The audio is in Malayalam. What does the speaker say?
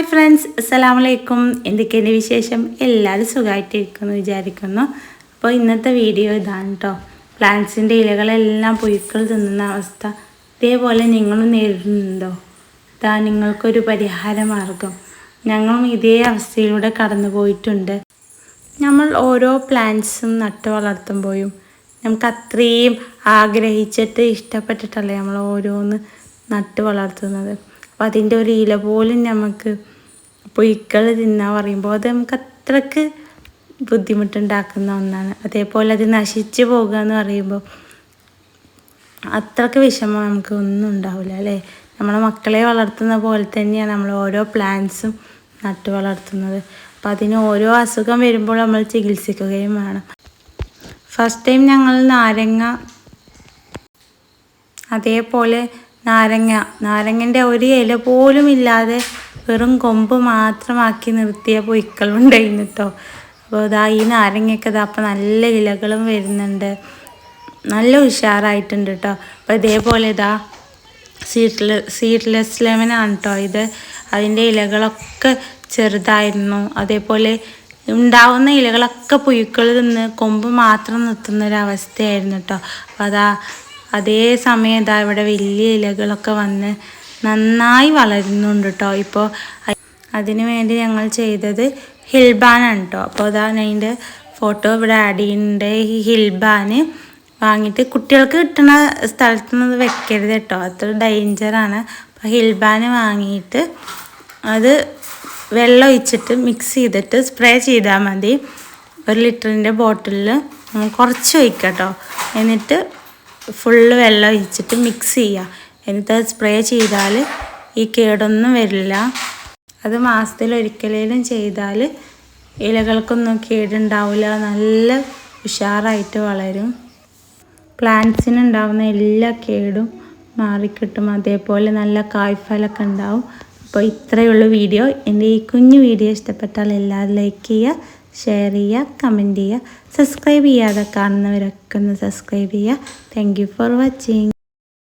ഹായ് ഫ്രണ്ട്സ് അസ്സാം വലൈക്കും എന്തൊക്കെയാണ് വിശേഷം? എല്ലാവരും സുഖമായിട്ടിരിക്കുന്നു വിചാരിക്കുന്നു. അപ്പോൾ ഇന്നത്തെ വീഡിയോ ഇതാണ് കേട്ടോ പ്ലാന്റ്സിന്റെ ഇലകളെല്ലാം പുഴുക്കൾ തിന്നുന്ന അവസ്ഥ. ഇതേപോലെ നിങ്ങളും നേരിടുന്നുണ്ടോ? ഇതാ നിങ്ങൾക്കൊരു പരിഹാര മാർഗം ഞങ്ങളും ഇതേ അവസ്ഥയിലൂടെ കടന്നു പോയിട്ടുണ്ട്. നമ്മൾ ഓരോ പ്ലാന്റ്സും നട്ടു വളർത്തുമ്പോഴും നമുക്ക് അത്രയും ആഗ്രഹിച്ചിട്ട് ഇഷ്ടപ്പെട്ടിട്ടല്ലേ നമ്മൾ ഓരോന്ന് നട്ട് വളർത്തുന്നത്. അപ്പം അതിന്റെ ഒരു ഇല പോലും നമുക്ക് പൊയ്ക്കൾ തിന്നാൻ പറയുമ്പോൾ അത് നമുക്ക് അത്രയ്ക്ക് ബുദ്ധിമുട്ടുണ്ടാക്കുന്ന ഒന്നാണ്. അതേപോലെ അത് നശിച്ചു പോകുക എന്ന് പറയുമ്പോൾ അത്രയ്ക്ക് വിഷമം നമുക്ക് ഒന്നും ഉണ്ടാവില്ല അല്ലേ? നമ്മളെ മക്കളെ വളർത്തുന്ന പോലെ തന്നെയാണ് നമ്മൾ ഓരോ പ്ലാന്റ്സും നട്ടു വളർത്തുന്നത്. അപ്പോൾ അതിന് ഓരോ അസുഖം വരുമ്പോൾ നമ്മൾ ചികിത്സിക്കുകയും വേണം. ഫസ്റ്റ് ടൈം ഞങ്ങൾ നാരങ്ങ അതേപോലെ നാരങ്ങ. നാരങ്ങന്റെ ഒരു ഇല പോലും ഇല്ലാതെ വെറും കൊമ്പ് മാത്രമാക്കി നിർത്തിയ പൊയ്ക്കളുണ്ടായിരുന്നു കേട്ടോ അപ്പോൾ ഇതാ ഈ നാരങ്ങയൊക്കെ ഇതാ അപ്പം നല്ല ഇലകളും വരുന്നുണ്ട്. നല്ല ഉഷാറായിട്ടുണ്ട് കേട്ടോ അപ്പോൾ ഇതേപോലെ ഇതാ സീഡ്ലെ സീഡ്ലെസ് ലെമനാണ് കേട്ടോ ഇത്. അതിന്റെ ഇലകളൊക്കെ ചെറുതായിരുന്നു. അതേപോലെ ഉണ്ടാവുന്ന ഇലകളൊക്കെ പുഴുക്കൾ തിന്ന് കൊമ്പ് മാത്രം നിർത്തുന്ന ഒരു അവസ്ഥയായിരുന്നു കേട്ടോ അപ്പോൾ അതാ അതേ സമയം ഇതാ ഇവിടെ വലിയ ഇലകളൊക്കെ വന്ന് നന്നായി വളരുന്നുണ്ട് കേട്ടോ ഇപ്പോൾ അതിനു വേണ്ടി ഞങ്ങൾ ചെയ്തത് ഹിൽബാനാണ് കേട്ടോ അപ്പോൾ അതാണ് അതിന്റെ ഫോട്ടോ ഇവിടെ ആഡ് ചെയ്യുന്നുണ്ട്. ഈ ഹിൽബാന് വാങ്ങിയിട്ട് കുട്ടികൾക്ക് കിട്ടുന്ന സ്ഥലത്ത് നിന്ന് വെക്കരുത് കേട്ടോ അത്ര ഡേഞ്ചറാണ് അപ്പോൾ ഹിൽബാന് വാങ്ങിയിട്ട് അത് വെള്ളം ഒഴിച്ചിട്ട് മിക്സ് ചെയ്തിട്ട് സ്പ്രേ ചെയ്താൽ മതി. ഒരു ലിറ്ററിന്റെ ബോട്ടിലിൽ കുറച്ച് ഒഴിക്കാം കേട്ടോ എന്നിട്ട് ഫുള്ള് വെള്ളം ഒഴിച്ചിട്ട് മിക്സ് ചെയ്യുക എന്നിട്ട് സ്പ്രേ ചെയ്താൽ ഈ കേടൊന്നും വരില്ല. അത് മാസത്തിൽ ഒരിക്കലേലും ചെയ്താൽ ഇലകൾക്കൊന്നും കേടുണ്ടാവില്ല നല്ല ഉഷാറായിട്ട് വളരും. പ്ലാന്റ്സിന് ഉണ്ടാകുന്ന എല്ലാ കേടും മാറിക്കിട്ടും. അതേപോലെ നല്ല കായ്ഫലൊക്കെ ഉണ്ടാവും. അപ്പോൾ ഇത്രയേ ഉള്ളൂ വീഡിയോ. എന്റെ ഈ കുഞ്ഞു വീഡിയോ ഇഷ്ടപ്പെട്ടാൽ എല്ലാവരും ലൈക്ക് ചെയ്യുക. ഷെയർ ചെയ്യുക കമന്റ് ചെയ്യുക സബ്സ്ക്രൈബ് ചെയ്യാതെ കാണുന്നവരൊക്കെ ഒന്ന് സബ്സ്ക്രൈബ് ചെയ്യുക. Thank for watching